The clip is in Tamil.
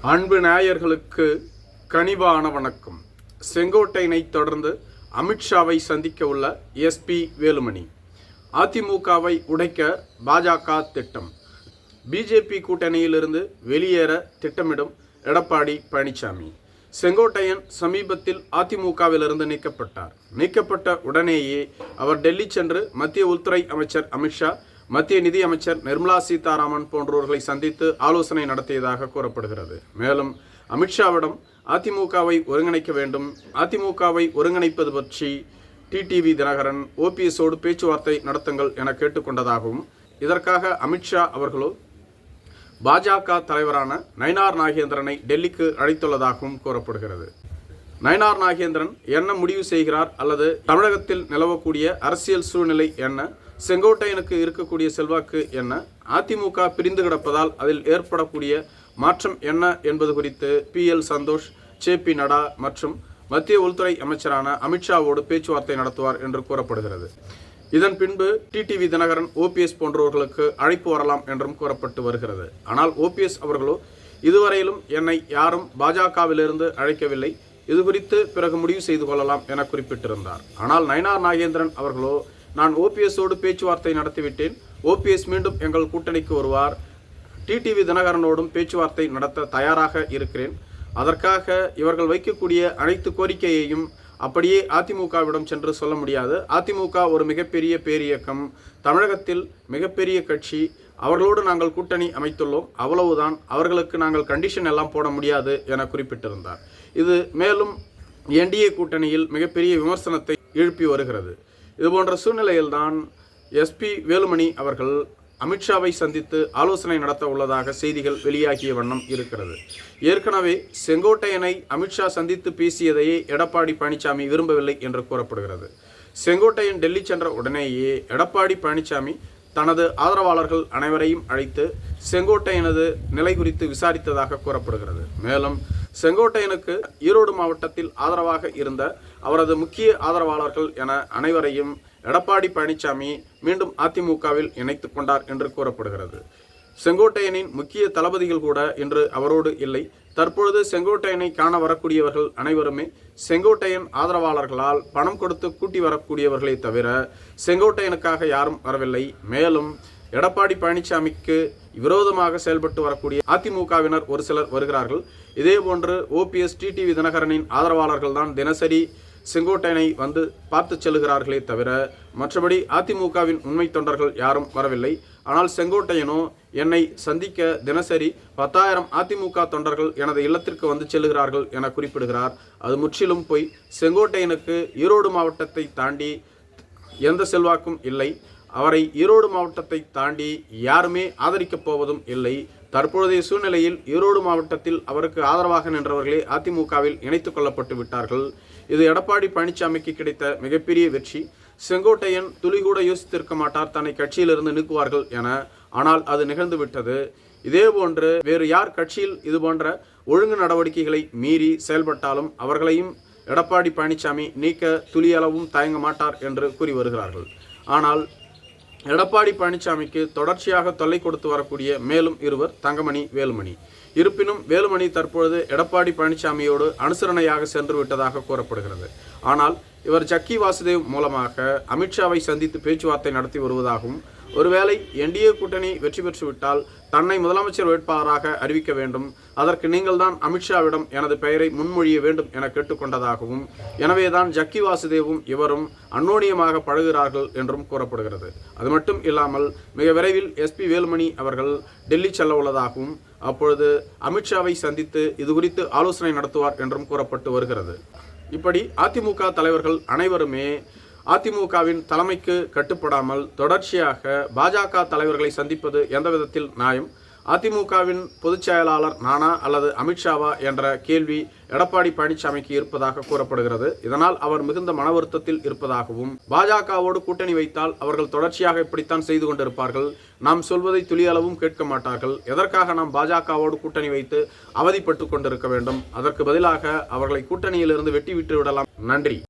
அன்பு நாயர்களுக்கு கனிவான வணக்கம். செங்கோட்டையனை தொடர்ந்து அமித்ஷாவை சந்திக்க உள்ள எஸ்பி வேலுமணி. அதிமுகவை உடைக்க பாஜக திட்டம். பிஜேபி கூட்டணியிலிருந்து வெளியேற திட்டமிடும் எடப்பாடி பழனிசாமி செங்கோட்டையன் சமீபத்தில் அதிமுகவிலிருந்து நீக்கப்பட்டார். நீக்கப்பட்ட உடனேயே அவர் டெல்லி சென்று மத்திய உள்துறை அமைச்சர் அமித்ஷா மத்திய நிதி அமைச்சர் நிர்மலா சீதாராமன் போன்றோர்களை சந்தித்து ஆலோசனை நடத்தியதாக கூறப்படுகிறது. மேலும் அமித்ஷாவிடம் அதிமுகவை ஒருங்கிணைக்க வேண்டும் அதிமுகவை ஒருங்கிணைப்பது பற்றி டிடிவி தினகரன் ஓபிஎஸோடு பேச்சுவார்த்தை நடத்துங்கள் என கேட்டுக்கொண்டதாகவும் இதற்காக அமித்ஷா அவர்களோ பாஜக தலைவரான நயனார் நாகேந்திரனை டெல்லிக்கு அழைத்துள்ளதாகவும் கூறப்படுகிறது. நயனார் நாகேந்திரன் என்ன முடிவு செய்கிறார் அல்லது தமிழகத்தில் நிலவக்கூடிய அரசியல் சூழ்நிலை என்ன? செங்கோட்டையனுக்கு இருக்கக்கூடிய செல்வாக்கு என்ன? அதிமுக பிரிந்து கிடப்பதால் அதில் ஏற்படக்கூடிய மாற்றம் என்ன என்பது குறித்து B L Santhosh J P Nadda மற்றும் மத்திய உள்துறை அமைச்சரான அமித்ஷாவோடு பேச்சுவார்த்தை நடத்துவார் என்று கூறப்படுகிறது. இதன் பின்பு டிடிவி தினகரன் ஓபிஎஸ் போன்றவர்களுக்கு அழைப்பு வரலாம் என்றும் கூறப்பட்டு வருகிறது. ஆனால் ஓபிஎஸ் அவர்களோ இதுவரையிலும் என்னை யாரும் பாஜகவிலிருந்து அழைக்கவில்லை. இது குறித்து பிறகு முடிவு செய்து கொள்ளலாம் என குறிப்பிட்டிருந்தார். ஆனால் நயனார் நாகேந்திரன் அவர்களோ நான் ஓபிஎஸோடு பேச்சுவார்த்தை நடத்திவிட்டேன். ஓபிஎஸ் மீண்டும் எங்கள் கூட்டணிக்கு வருவார். டிடிவி தினகரனோடும் பேச்சுவார்த்தை நடத்த தயாராக இருக்கிறேன். அதற்காக இவர்கள் வைக்கக்கூடிய அனைத்து கோரிக்கையையும் அப்படியே அதிமுகவிடம் சென்று சொல்ல முடியாது. அதிமுக ஒரு மிகப்பெரிய பேரியக்கம். தமிழகத்தில் மிகப்பெரிய கட்சி. அவர்களோடு நாங்கள் கூட்டணி அமைத்துள்ளோம். அவ்வளவுதான். அவர்களுக்கு நாங்கள் கண்டிஷன் எல்லாம் போட முடியாது என குறிப்பிட்டிருந்தார். இது மேலும் என்டிஏ கூட்டணியில் மிகப்பெரிய விமர்சனத்தை எழுப்பி வருகிறது. இதுபோன்ற சூழ்நிலையில்தான் எஸ்பி வேலுமணி அவர்கள் அமித்ஷாவை சந்தித்து ஆலோசனை நடத்த உள்ளதாக செய்திகள் வெளியாகிய வண்ணம் இருக்கிறது. ஏற்கனவே செங்கோட்டையனை அமித்ஷா சந்தித்து பேசியதையே எடப்பாடி பழனிசாமி விரும்பவில்லை என்று கூறப்படுகிறது. செங்கோட்டையன் டெல்லி சென்ற உடனேயே எடப்பாடி பழனிசாமி தனது ஆதரவாளர்கள் அனைவரையும் அழைத்து செங்கோட்டையனது நிலை குறித்து விசாரித்ததாக கூறப்படுகிறது. மேலும் செங்கோட்டையனுக்கு ஈரோடு மாவட்டத்தில் ஆதரவாக இருந்த அவரது முக்கிய ஆதரவாளர்கள் என அனைவரையும் எடப்பாடி பழனிசாமி மீண்டும் அதிமுகவில் இணைத்துக் கொண்டார் என்று கூறப்படுகிறது. செங்கோட்டையனின் முக்கிய தளபதிகள் கூட இன்று அவரோடு இல்லை. தற்பொழுது செங்கோட்டையனை காண வரக்கூடியவர்கள் அனைவருமே செங்கோட்டையன் ஆதரவாளர்களால் பணம் கொடுத்து கூட்டி வரக்கூடியவர்களே தவிர செங்கோட்டையனுக்காக யாரும் வரவில்லை. மேலும் எடப்பாடி பழனிசாமிக்கு விரோதமாக செயல்பட்டு வரக்கூடிய அதிமுகவினர் ஒரு சிலர் வருகிறார்கள். இதேபோன்று ஓபிஎஸ் டிடிவி தினகரனின் ஆதரவாளர்கள் தான் தினசரி செங்கோட்டையனை வந்து பார்த்து செல்கிறார்களே தவிர மற்றபடி அதிமுகவின் உண்மை தொண்டர்கள் யாரும் வரவில்லை. ஆனால் செங்கோட்டையனோ என்னை சந்திக்க தினசரி பத்தாயிரம் அதிமுக தொண்டர்கள் எனது இல்லத்திற்கு வந்து செல்கிறார்கள் என குறிப்பிடுகிறார். அது முற்றிலும் போய். செங்கோட்டையனுக்கு ஈரோடு மாவட்டத்தை தாண்டி எந்த செல்வாக்கும் இல்லை. அவரை ஈரோடு மாவட்டத்தை தாண்டி யாருமே ஆதரிக்கப் போவதும் இல்லை. தற்பொழுதைய சூழ்நிலையில் ஈரோடு மாவட்டத்தில் அவருக்கு ஆதரவாக நின்றவர்களே அதிமுகவில் இணைத்துக் கொள்ளப்பட்டு விட்டார்கள். இது எடப்பாடி பழனிசாமிக்கு கிடைத்த மிகப்பெரிய வெற்றி. செங்கோட்டையன் துளிகூட யோசித்திருக்க மாட்டார் தன்னை கட்சியிலிருந்து நீக்குவார்கள் என. ஆனால் அது நிகழ்ந்து விட்டது. இதேபோன்று வேறு யார் கட்சியில் இது போன்ற ஒழுங்கு நடவடிக்கைகளை மீறி செயல்பட்டாலும் அவர்களையும் எடப்பாடி பழனிசாமி நீக்க துளியளவும் தயங்க மாட்டார் என்று கூறி வருகிறார்கள். ஆனால் எடப்பாடி பழனிசாமிக்கு தொடர்ச்சியாக தொல்லை கொடுத்து வரக்கூடிய மேலும் இருவர் தங்கமணி வேலுமணி. இருப்பினும் வேலுமணி தற்பொழுது எடப்பாடி பழனிசாமியோடு அனுசரணையாக சென்று விட்டதாக கூறப்படுகிறது. ஆனால் இவர் ஜக்கி வாசுதேவ் மூலமாக அமித்ஷாவை சந்தித்து பேச்சுவார்த்தை நடத்தி வருவதாகவும் ஒருவேளை என்டிஏ கூட்டணி வெற்றி பெற்றுவிட்டால் தன்னை முதலமைச்சர் வேட்பாளராக அறிவிக்க வேண்டும். அதற்கு நீங்கள்தான் அமித்ஷாவிடம் எனது பெயரை முன்மொழிய வேண்டும் என கேட்டுக்கொண்டதாகவும் எனவேதான் ஜக்கி வாசுதேவும் இவரும் அன்னோனியமாக பழகுகிறார்கள் என்றும் கூறப்படுகிறது. அது மட்டும் இல்லாமல் மிக விரைவில் எஸ்பி வேலுமணி அவர்கள் டெல்லி செல்ல உள்ளதாகவும் அப்பொழுது அமித்ஷாவை சந்தித்து இது குறித்து ஆலோசனை நடத்துவார் என்றும் கூறப்பட்டு வருகிறது. இப்படி அதிமுக தலைவர்கள் அனைவருமே அதிமுகவின் தலைமைக்கு கட்டுப்படாமல் தொடர்ச்சியாக பாஜக தலைவர்களை சந்திப்பது எந்த விதத்தில் நியாயம்? அதிமுகவின் பொதுச் செயலாளர் நானா அல்லது அமித்ஷாவா என்ற கேள்வி எடப்பாடி பழனிசாமிக்கு இருப்பதாக கூறப்படுகிறது. இதனால் அவர் மிகுந்த மன வருத்தத்தில் இருப்பதாகவும் பாஜகவோடு கூட்டணி வைத்தால் அவர்கள் தொடர்ச்சியாக இப்படித்தான் செய்து கொண்டிருப்பார்கள். நாம் சொல்வதை துளியளவும் கேட்க மாட்டார்கள். எதற்காக நாம் பாஜகவோடு கூட்டணி வைத்து அவதிப்பட்டு கொண்டிருக்க வேண்டும்? அதற்கு பதிலாக அவர்களை கூட்டணியிலிருந்து வெட்டி விட்டு விடலாம். நன்றி.